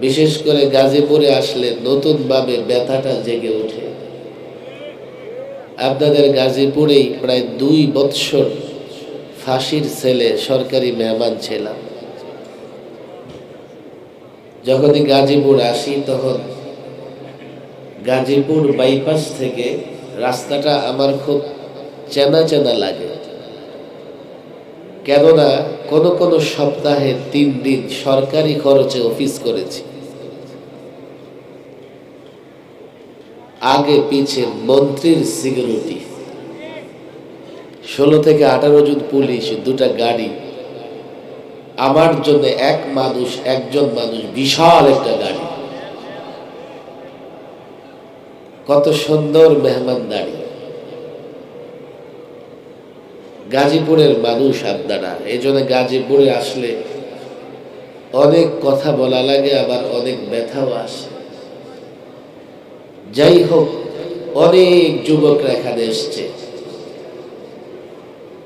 বিশেষ করে গাজীপুরে আসলে নতুনভাবে ব্যথাটা জেগে ওঠে। আপনাদের গাজীপুরেই প্রায় দুই বৎসর ফাঁসির ছেলে সরকারি মেহমান ছিলাম। যখনই গাজীপুর আসি তখন গাজীপুর বাইপাস থেকে রাস্তাটা আমার খুব চেনা চেনা লাগে। কেননা কোন কোন সপ্তাহে তিন দিন সরকারি খরচে অফিস করেছি। আগে পিছে মন্ত্রীর সিকিউরিটি। ষোলো থেকে আঠারো জন পুলিশ, দুটা গাড়ি। আমার জন্য এক মানুষ, একজন মানুষ, বিশাল একটা গাড়ি। কত সুন্দর মেহমানদারি গাজীপুরের মানুষ আপনারা এই জন্য গাজীপুরে আসলে অনেক কথা বলা লাগে, আবার অনেক ব্যথাও আসে। যাই হোক, অনেক যুবকরা এখানে এসছে।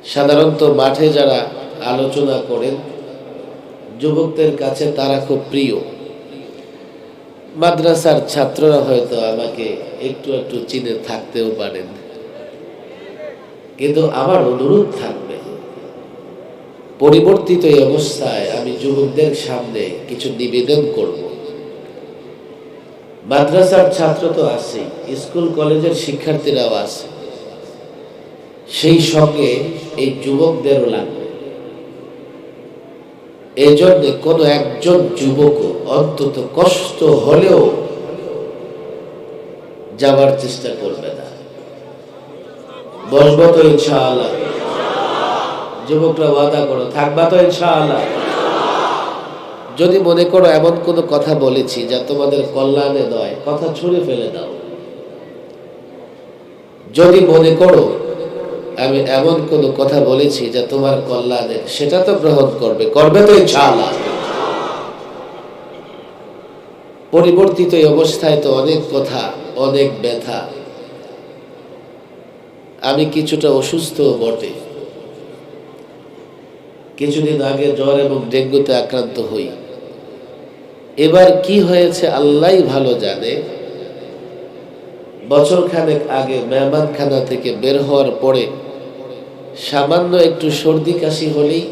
সাধারণত মাঠে যারা আলোচনা করেন, যুবকদের কাছে তারা খুব প্রিয়। মাদ্রাসার ছাত্ররা হয়তো আমাকে একটু একটু চিনে থাকতেও পারেন। কিন্তু আমার অনুরোধ থাকবে। পরিবর্তিত এই অবস্থায় আমি যুবকদের সামনে কিছু নিবেদন করব। মাদ্রাসার ছাত্র তো আছে স্কুল, কলেজের শিক্ষার্থীরাও আছে। সেই সঙ্গে এই যুবকদেরও লাগবে। এই জন্য কোনো একজন যুবক অন্তত কষ্ট হলেও যাবার চেষ্টা করবে। না বসবো তো ইনশাআল্লাহ। যুবকরা ওয়াদা করো, থাকবা তো ইনশাআল্লাহ। যদি মনে করো এমন কোনো কথা বলেছি যা তোমাদের কল্যাণে নয়, কথা ছুঁড়ে ফেলে দাও। যদি মনে করো আমি এমন কোনো কথা বলেছি যা তোমার কল্যাণে, সেটা তো গ্রহণ করবে করবে তো ইনশাআল্লাহ। পরিবর্তিত অবস্থায় তো অনেক কথা, অনেক ব্যথা আমি কিছুটা অসুস্থ বটে। কিছুদিন আগে জ্বর এবং ডেঙ্গুতে আক্রান্ত হই। এবার কি হয়েছে আল্লাহ ভালো জানে। বছর খানেক আগে মেহমানখানা থেকে বের হওয়ার পরে সামান্য একটু সর্দি কাশি হলেই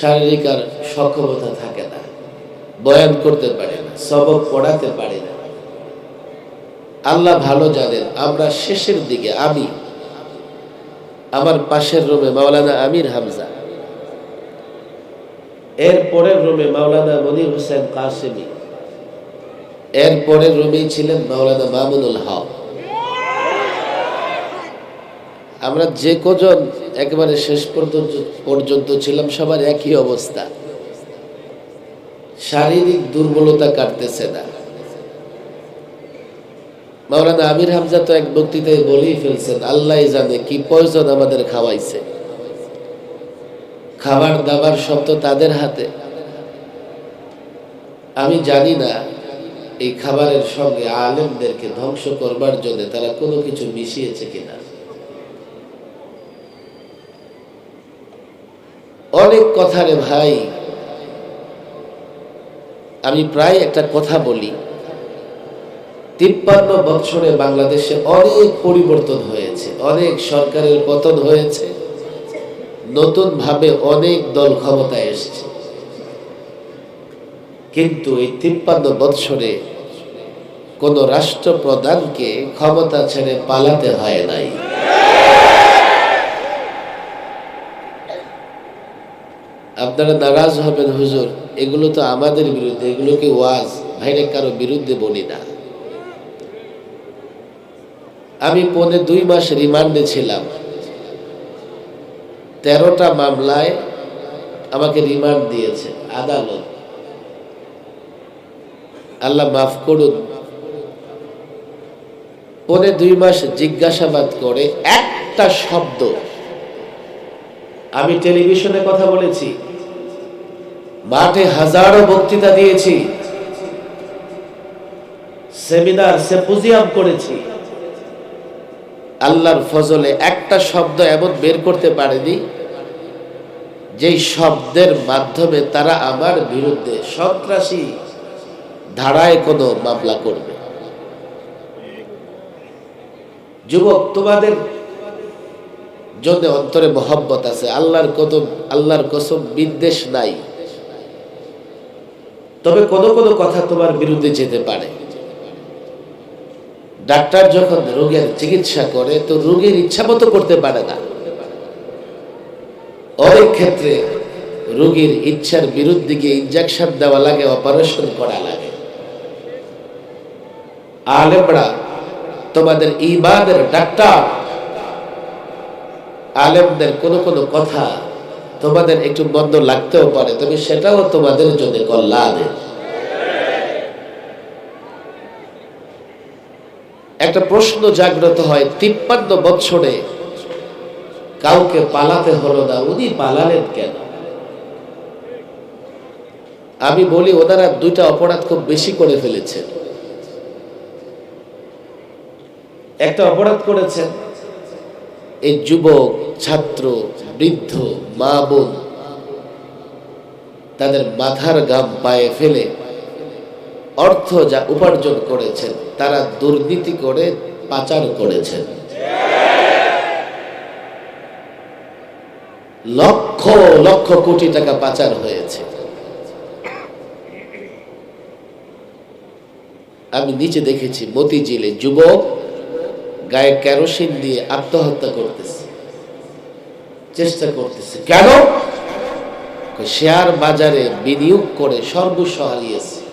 শারীরিক আর সক্ষমতা থাকে না। বয়ান করতে পারে না, সবক পড়াতে পারে না। আল্লাহ ভালো জানেন, আমরা শেষের দিকে, আমি। আমার পাশের রুমে মাওলানা আমির হামজা। এর পরের রুমে মাওলানা মনির হোসেন কাসেমি। এর পরের রুমেই ছিলেন মাওলানা মামুনুল হক। আমরা যে কজন একেবারে শেষ পর্যন্ত পর্যন্ত ছিলাম, সবার একই অবস্থা। শারীরিক দুর্বলতা কাটতেছে না। মাওলানা আমির হামজা তো এক বক্তৃতায় বলেই ফেলছেন, আল্লাহ জানে কি পয়জন আমাদের খাওয়াইছে। খাবার দাবার সব তো তাদের হাতে। আমি জানি না এই খাবারের সঙ্গে আলেমদেরকে ধ্বংস করবার জন্য তারা কোনো কিছু মিশিয়েছে কিনা। অনেক কথা রে ভাই। আমি প্রায় একটা কথা বলি। তিপ্পান্ন বছরে বাংলাদেশে অনেক পরিবর্তন হয়েছে, অনেক সরকারের পতন হয়েছে। নতুন ভাবে অনেক দল ক্ষমতায় এসছে। কিন্তু এই তিপ্পান্ন বৎসরে কোন রাষ্ট্রপ্রধানকে ক্ষমতা ছেড়ে পালাতে হয় নাই। আপনারা নারাজ হবেন হুজুর, এগুলো তো আমাদের বিরুদ্ধে, এগুলোকে ওয়াজ, ভাইরে কারও বিরুদ্ধে বলি না। আমি পৌনে দুই মাস রিমান্ডে ছিলাম। তেরোটা মামলায় আমাকে রিমান্ড দিয়েছে, আদালত। আল্লাহ মাফ করুন। পরে দুই মাস জিজ্ঞাসাবাদ করে একটা শব্দ। আমি টেলিভিশনে কথা বলেছি। মাঠে হাজারো বক্তৃতা দিয়েছি। সেমিনার সেম্পোজিয়াম করেছি। আল্লাহর ফজলে একটা শব্দ এমন বের করতে পারেনি, যেই শব্দের মাধ্যমে তারা আমার বিরুদ্ধে সন্ত্রাসী ধারায় কোনো মামলা করবে। যুবক, তোমাদের জন্য অন্তরে মহব্বত আছে, আল্লাহর কত আল্লাহর কসম বিদ্বেষ নাই। তবে কোনো কোনো কথা তোমার বিরুদ্ধে যেতে পারে। ডাক্তার যখন রোগের চিকিৎসা করে, তো রোগীর ইচ্ছা মতো করতে পারে না। অনেক ক্ষেত্রে রোগীর ইচ্ছার বিরুদ্ধে গিয়ে ইনজেকশন দেওয়া লাগে অপারেশন করা লাগে। আলেমরা, তোমাদের ইমানের ডাক্তার। আলেমদের কোনো কোনো কথা তোমাদের একটু বন্ধ লাগতেও পারে, তবে সেটাও তোমাদের জন্য কল্যাণের। একটা প্রশ্ন জাগ্রত হয়, তিপ্পান্ন বৎসরে কাউকে পালাতে হলো না, উনি পালালেন কেন? আমি বলি, ওনারা দুইটা অপরাধ খুব বেশি করে ফেলেছেন। একটা অপরাধ করেছেন, এই যুবক, ছাত্র, বৃদ্ধ, মা বোন, তাদের মাথার গাম পায়ে ফেলে অর্থ যা উপার্জন করেছেন, তারা দুর্নীতি করে পাচার করেছেন। লক্ষ লক্ষ কোটি টাকা পাচার হয়েছে। আমি নিচে দেখেছি, মতিঝিলে যুবক গায়ে কেরোসিন দিয়ে আত্মহত্যা করতেছে। চেষ্টা করতেছে। কেন? শেয়ার বাজারে বিনিয়োগ করে সর্বস্ব হারিয়েছে।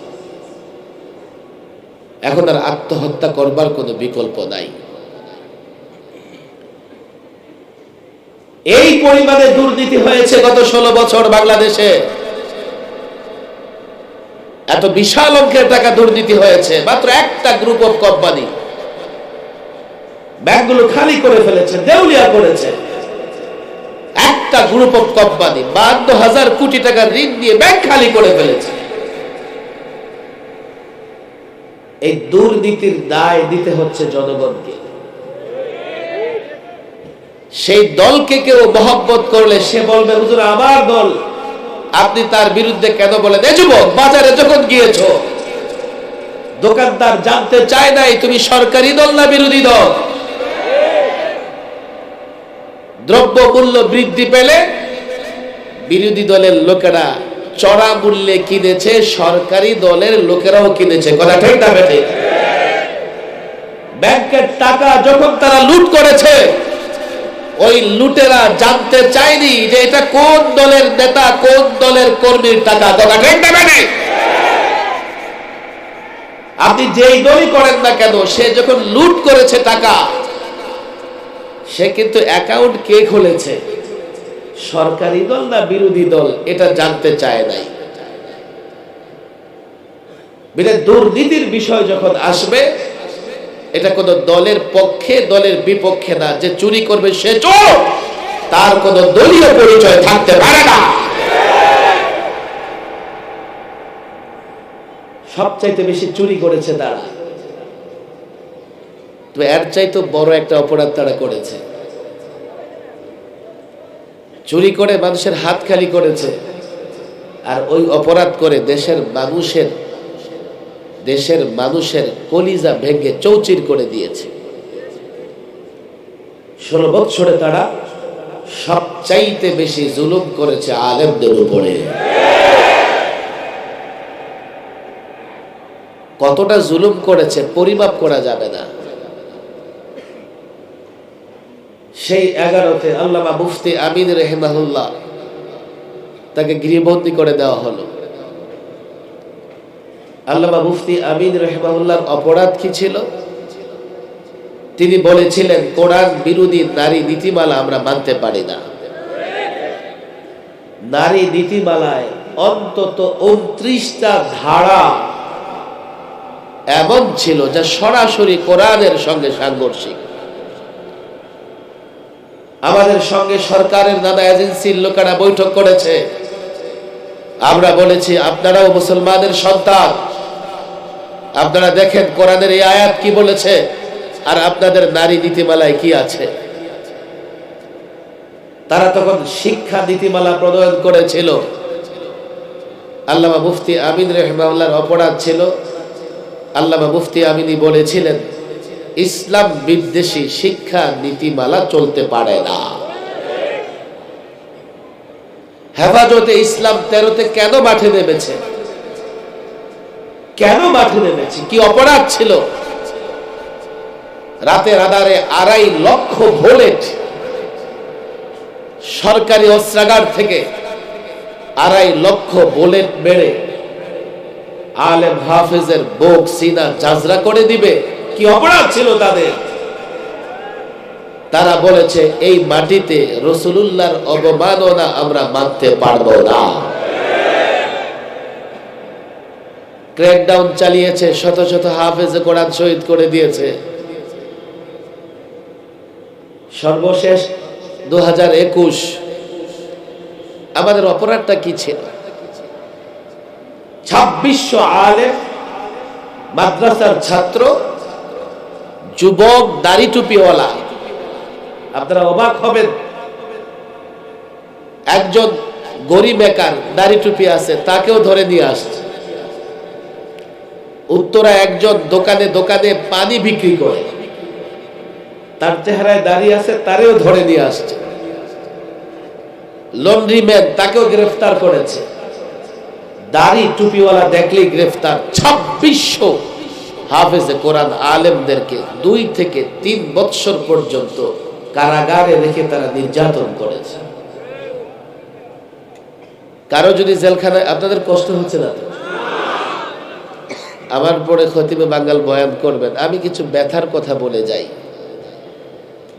এখন আর আত্মহত্যা করবার কোনো বিকল্প নাই। এই পরিমাণে দুর্নীতি হয়েছে গত ষোলো বছর বাংলাদেশে। এত বিশাল অঙ্কের টাকা দুর্নীতি হয়েছে, মাত্র একটা গ্রুপ অফ কোম্পানি ব্যাংকগুলো খালি করে ফেলেছে, দেউলিয়া করেছে। একটা গ্রুপ অফ কোম্পানি বান্ন হাজার কোটি টাকার ঋণ দিয়ে ব্যাংক খালি করে ফেলেছে। এই দুর্নীতির দায় দিতে হচ্ছে জনগণকে। সেই দলকে কেউ মহব্বত করলে সে বলবে, হুজুর, আমার দল, আপনি তার বিরুদ্ধে কেন বলেন? এ যুবক, বাজারে যখন গিয়েছ, দোকানদার জানতে চায় নাই, তুমি সরকারি দল না বিরোধী দল? দ্রব্য মূল্য বৃদ্ধি পেলে বিরোধী দলের লোকেরা চড়া মূল্যে কিনেছে সরকারি দলের লোকেরাও কিনেছে। কথা ঠিক না ব্যাংকের টাকা যখন তারা লুট করেছে, ওই লুটেরা জানতে চায়নি যে এটা কোন দলের নেতা, কোন দলের কর্মীর টাকা। কথা ঠিক না আপনি যেই দলই করেন না কেন, সে যখন লুট করেছে টাকা, সে কিন্তু অ্যাকাউন্ট কে খুলেছে? সরকারি দল না বিরোধী দল, এটা জানতে চায় নাই। বিনা দুর্নীতির বিষয় যখন আসবে, এটা কোন দলের পক্ষে, দলের বিপক্ষে না, যে চুরি করবে সে চোর, তার কোন দলীয় পরিচয় থাকতে পারে না। সবচাইতে বেশি চুরি করেছে তারা। তো এর চাইতে বড় একটা অপরাধ তারা করেছে। চুরি করে মানুষের হাত খালি করেছে। আর ওই অপরাধ করে দেশের মানুষের দেশের মানুষের কলিজা ভেঙে চৌচির করে দিয়েছে। ষোলো বৎসরে তারা সবচাইতে বেশি জুলুম করেছে আলেমদের উপরে। কতটা জুলুম করেছে পরিমাপ করা যাবে না। সেই এগারোতে আল্লামা মুফতি আমিন রেহমাহুল্লাহ তাকে গৃহবন্দী করে দেওয়া হলো। আল্লামা মুফতি আমিন রেহমাহুল্লাহর অপরাধ কি ছিল? তিনি বলেছিলেন, কোরআন বিরোধী নারী নীতিমালা আমরা মানতে পারি না। নারী নীতিমালায় অন্তত উনত্রিশটা ধারা এমন ছিল যা সরাসরি কোরআনের সঙ্গে সাংঘর্ষিক। আমাদের সঙ্গে সরকারের নানা এজেন্সির লোকেরা বৈঠক করেছে। আমরা বলেছি, আপনারাও মুসলমানের সন্তান। আপনারা দেখেন কোরআনের এই আয়াত কি বলেছে, আর আপনাদের নারী নীতিমালায় কি আছে। তারা তখন শিক্ষা নীতিমালা প্রণয়ন করেছিল। আল্লামা মুফতি আমিন রহমাউল্লাহর অপরাধ ছিল। আল্লামা মুফতি আমিনী বলেছিলেন ইসলাম বিদ্বেষী শিক্ষা নীতিমালা চলতে পারে না। হেফাজতে ইসলাম তেরোতে কেন মাঠে নেমেছে? কেন মাঠে নেমেছে? কি অপরাধ ছিল? রাতের আধারে আড়াই লক্ষ ভোলেট সরকারি অস্ত্রাগার থেকে আড়াই লক্ষ বুলেট মেরে আলেম হাফেজের বুক সিনা জাজরা করে দিবে। কি অপরাধ ছিল তাদের? তারা বলেছে, এই মাটিতে রসুলুল্লাহর অবমাননা আমরা মানতে পারব না। ক্র্যাকডাউন চালিয়েছে, শত শত কোরআন শহীদ করে দিয়েছে। সর্বশেষ দু হাজার একুশ, আমাদের অপরাধটা কি ছিল? ছাব্বিশশো আলেম, মাদ্রাসার ছাত্র যুবক দাড়ি টুপিওয়ালা। আপনারা অবাক হবেন। একজন গরিব বেকার দাড়ি টুপি আছে, তাকেও ধরে নিয়ে আসছে। উত্তরা একজন দোকানে দোকানে পানি বিক্রি করে। তার চেহারায় দাঁড়িয়ে আছে, তারেও ধরে নিয়ে আসছে। লন্ড্রি ম্যান তাকেও গ্রেফতার করেছে। দাড়ি টুপিওয়ালা দেখলেই গ্রেফতার। ছাব্বিশশো হাফেজে কোরআন আলেমদেরকে দুই থেকে তিন বৎসর পর্যন্ত কারাগারে রেখে তারা নির্যাতন করেছে। কারও যদি জেলখানায়, আপনাদের কষ্ট হচ্ছে না আমার পরে খতিবে বাঙ্গাল বয়ান করবেন, আমি কিছু ব্যথার কথা বলে যাই।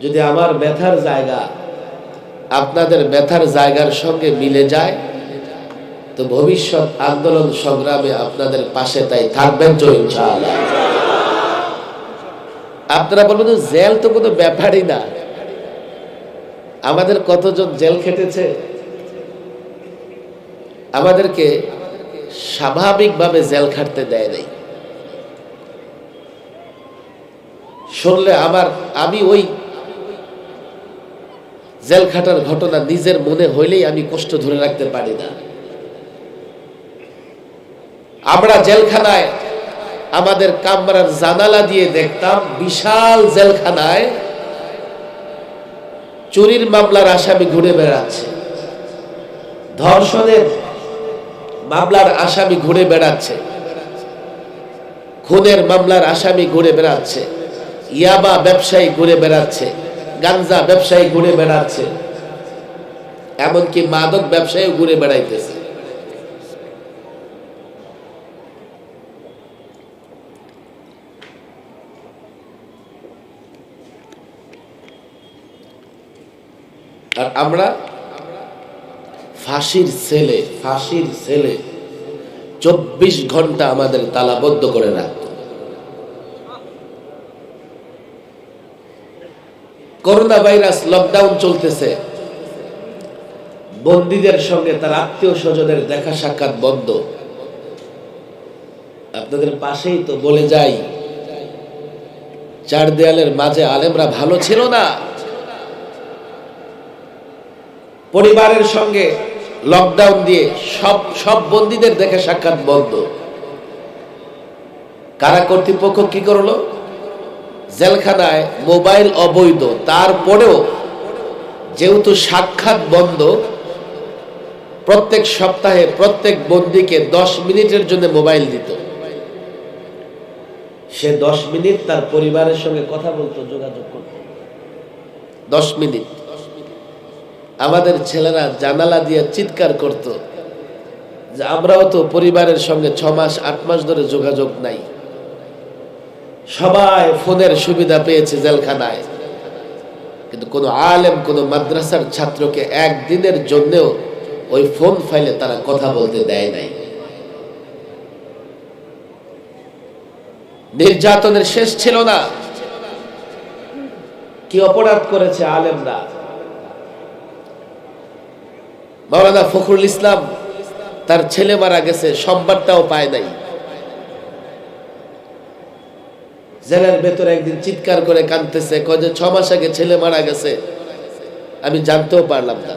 যদি আমার ব্যথার জায়গা আপনাদের ব্যথার জায়গার সঙ্গে মিলে যায়, তো ভবিষ্যৎ আন্দোলন সংগ্রামে আপনাদের পাশে তাই থাকবেন তো ইনশাআল্লাহ। আপনারা বলবেন জেল তো কোনো ব্যাপারই না। আমাদের কতজন জেল খেটেছে? আমাদেরকে স্বাভাবিকভাবে জেল খাটতে দেয় নাই। শুনলে আমার, আমি ওই জেল খাটার ঘটনা নিজের মনে হইলেই আমি কষ্ট ধরে রাখতে পারি না। আমরা জেলখানায় আমাদের কামরার জানালা দিয়ে দেখতাম বিশাল জেলখানায় চুরির মামলার আসামি ঘুরে বেড়াচ্ছে। ধর্ষণের মামলার আসামি ঘুরে বেড়াচ্ছে। খুনের মামলার আসামি ঘুরে বেড়াচ্ছে। ইয়াবা ব্যবসায়ী ঘুরে বেড়াচ্ছে। গাঞ্জা ব্যবসায়ী ঘুরে বেড়াচ্ছে। এমনকি মাদক ব্যবসায়ী ঘুরে বেড়াইতেছে। আর আমরা ফাঁসির ছেলে ফাঁসির ছেলে, চব্বিশ ঘণ্টা আমাদের তালাবদ্ধ করে রাখত। করোনা ভাইরাস লকডাউন চলতেছে। বন্দীদের সঙ্গে তার আত্মীয় স্বজনের দেখা সাক্ষাৎ বন্ধ। আপনাদের পাশেই তো বলে যাই, চার দেয়ালের মাঝে আলেমরা ভালো ছিল না। পরিবারের সঙ্গে লকডাউন দিয়ে সব সব বন্দীদের দেখে সাক্ষাৎ বন্ধ। কারা কর্তৃপক্ষ কি করল? জেলখানায় মোবাইল অবৈধ, তারপরেও যেহেতু সাক্ষাৎ বন্ধ, প্রত্যেক সপ্তাহে প্রত্যেক বন্দীকে দশ মিনিটের জন্য মোবাইল দিত। সে দশ মিনিট তার পরিবারের সঙ্গে কথা বলতো, যোগাযোগ করত। দশ মিনিট। আমাদের ছেলেরা জানালা দিয়ে চিৎকার করত। যে আমরাও তো পরিবারের সঙ্গে ছ মাস, আট মাস ধরে যোগাযোগ নাই। সবাই ফোনের সুবিধা পেয়েছে জেলখানায়। কিন্তু কোনো আলেম, কোনো মাদ্রাসার ছাত্রকে একদিনের জন্যেও ওই ফোন ফাইলে তারা কথা বলতে দেয় নাই। নির্যাতনের শেষ ছিল না। কি অপরাধ করেছে আলেমরা? মাওলানা ফখরুল ইসলাম তার ছেলে মারা গেছে সম্বাদটাও পায় নাই। জেলের ভেতরে একদিন চিৎকার করে কাঁদতেছে, কয় যে ছ মাস আগে ছেলে মারা গেছে, আমি জানতেও পারলাম না।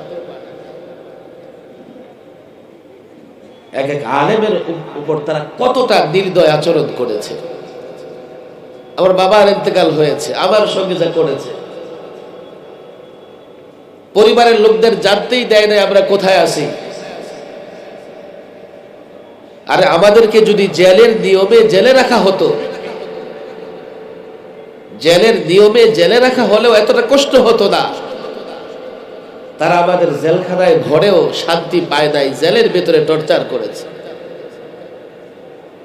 এক এক আলেমের উপর তারা কতটা নির্দয় আচরণ করেছে। আমার বাবার ইন্তেকাল হয়েছে, আমার সঙ্গে যা করেছে। পরিবারের লোকদের জানতেই দেয় না আমরা কোথায় আছি। আরে আমাদেরকে যদি জেলের নিয়মে জেলে রাখা হতো, জেলের নিয়মে জেলে রাখা হলেও এতটা কষ্ট হতো না। তারা আমাদের জেলখানায় ঘরেও শান্তি পায় নাই, জেলের ভেতরে টর্চার করেছে।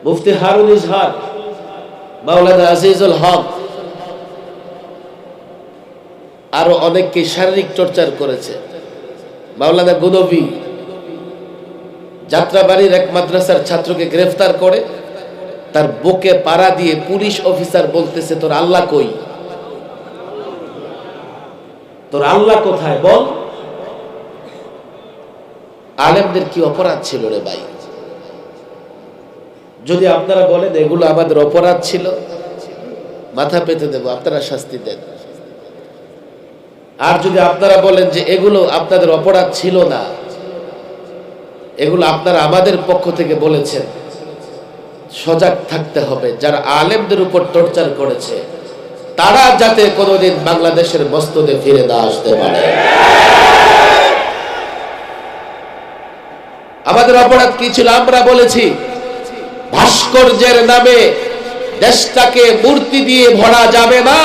মুফতি হারুন ইজহার, মাওলানা আজিজুল হক আরও অনেককে শারীরিক টর্চার করেছে। মাওলানা গুনবী যাত্রাবাড়ির এক মাদ্রাসার ছাত্রকে গ্রেফতার করে, তার বুকে পাড়া দিয়ে পুলিশ অফিসার বলতেছে, তোর আল্লাহ কই? তোর আল্লাহ কোথায় বল? আলেমদের কি অপরাধ ছিল রে ভাই? যদি আপনারা বলেন এগুলো আমাদের অপরাধ ছিল, মাথা পেতে দেব, আপনারা শাস্তি দেন। আর যদি আপনারা বলেন যে এগুলো আপনাদের অপরাধ ছিল না, এগুলো আপনারা আমাদের পক্ষ থেকে বলেছেন, সজাগ থাকতে হবে। যারা আলেমদের উপর টর্চার করেছে, তারা যাতে কোনোদিন বাংলাদেশের মস্তদে ফিরে না আসতে পারে। আমাদের অপরাধ কি ছিল আমরা বলেছি, ভাস্কর্যের নামে দেশটাকে মূর্তি দিয়ে ভরা যাবে না।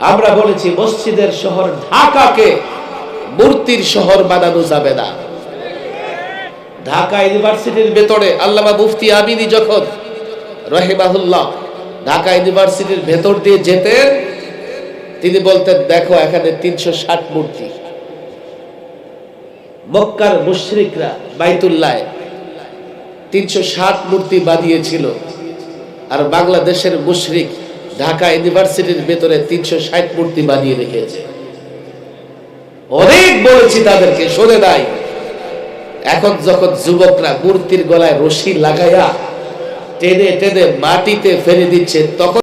আমরা বলেছি, মসজিদের শহর ঢাকাকে মূর্তির শহর বানানো যাবে না। ঢাকা ইউনিভার্সিটির ভেতরে আল্লামা মুফতি আমিনি যখন রহেমাহুল্লাহ ঢাকা ইউনিভার্সিটির ভেতর দিয়ে যেতেন, তিনি বলতেন, দেখো, এখানে তিনশো ষাট মূর্তি। মক্কার মুশরিকরা বাইতুল্লায় তিনশো ষাট মূর্তি বানিয়েছিল। আর বাংলাদেশের মুশরিক ঢাকা ইউনিভার্সিটির ভেতরে তিনশো ষাট মূর্তি বানিয়ে রেখেছে। অনেক বলেছি তাদেরকে, শোনে দেয় এখন যখন যুবকরা মূর্তির গলায় রশি লাগাইয়া টেনে টেনে মাটিতে ফেলে দিচ্ছে, তখন